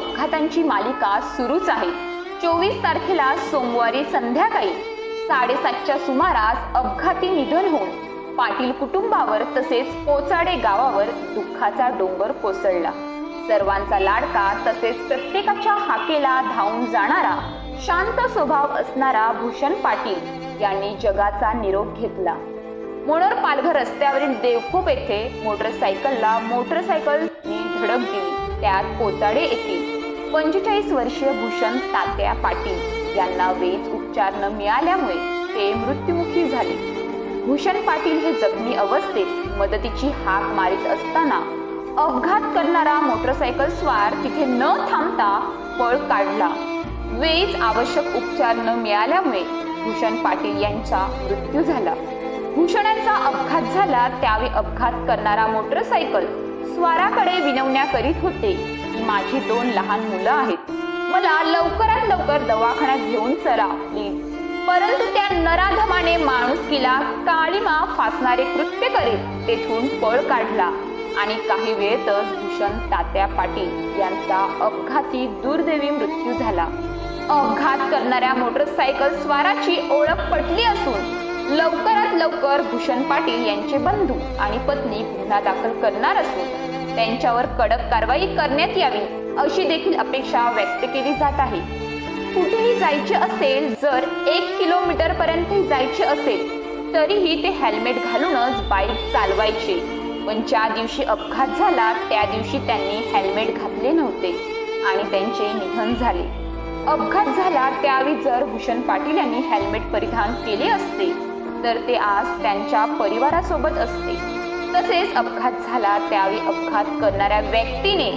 अपघातांची मालिका सुरूच आहे. चोवीस तारखेला सोमवारी संध्याकाळी साडेसातच्या सुमारास अपघाती निधन होऊन पाटील कुटुंबावर तसेच पोचाडे गावावर दुःखाचा डोंगर कोसळला. सर्वांचा लाडका तसेच प्रत्येकाच्या हाकेला धावून जाणारा शांत स्वभाव असणारा भूषण पाटील यांनी जगाचा निरोप घेतला. मोनोर पालघर रस्त्यावरील देवखोप येथे मोटरसायकलला मोटरसायकलने धडक दिली. त्यात पोचाडे येथील पंचेचाळीस वर्षीय भूषण तात्या पाटील यांना वेज उपचार न मिळाल्यामुळे ते मृत्युमुखी झाले. भूषण पाटील हे जखमी अवस्थेत मदतीची हाक मारित असताना अपघात करणारा मोटरसायकल स्वार तिथे न थांबता पळ काढला. वेळीच आवश्यक उपचार न मिळाल्यामुळे भूषण पाटील यांचा मृत्यू झाला. भूषणांचा अपघात झाला त्यावेळी अपघात करणारा मोटरसायकल स्वाराकडे विनवण्या करीत होते. माझी दोन लहान मुलं आहेत. मला लवकरात लवकर दवाखान्यात घेऊन चला प्लीज परंतु त्या नराधमाने माणुसकीला काळीमा फासणारे कृत्य करीत तेथून पळ काढला. आणि काही वेळेतच भूषण तात्या पाटील यांचा अपघाती दुर्दैवी मृत्यू झाला. अपघात करणाऱ्या मोटरसायकल स्वाराची ओळख पटली असून लवकरात लवकर भूषण पाटील यांचे बंधू आणि पत्नी गुन्हा दाखल करणार असून त्यांच्यावर कडक कारवाई करण्यात यावी अशी देखील अपेक्षा व्यक्त केली जात आहे. कुठेही जायचे असेल जर एक किलोमीटर पर्यंत जायचे असेल तरीही ते हेल्मेट घालूनच बाईक चालवायचे. पण ज्या दिवशी अपघात झाला त्या दिवशी त्यांनी हेल्मेट घातले नव्हते आणि त्यांचे निधन झाले. अपघात झाला त्यावेळी जर भूषण पाटील यांनी हेल्मेट परिधान केले असते तर ते आज त्यांच्या परिवारासोबत असते. तसेच अपघात झाला त्यावेळी अपघात करणाऱ्या व्यक्तीने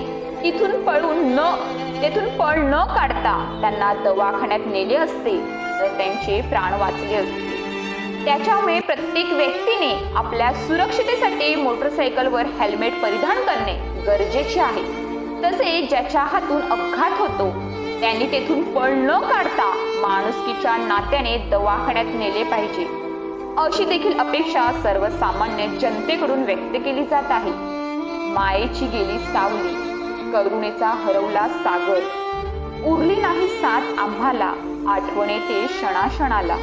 तिथून पळून न तेथून पळ न काढता त्यांना दवाखान्यात नेले असते. तर त्यांचे प्राण वाचले असते. त्याच्यामुळे प्रत्येक व्यक्तीने आपल्या सुरक्षितेसाठी मोटरसायकलवर हेल्मेट परिधान करणे गरजेचे आहे. तसेच ज्याच्या हातून अपघात होतो त्यांनी तेथून पळ न काढता माणुसकीच्या नात्याने दवाखान्यात नेले पाहिजे. अशी देखील अपेक्षा सर्वसामान्य जनतेकडून व्यक्त केली जात आहे. मायेची गेली सावली करुणेचा हरवला सागर. उरली नाही साथ आम्हाला आठवणे ते क्षणाक्षणाला.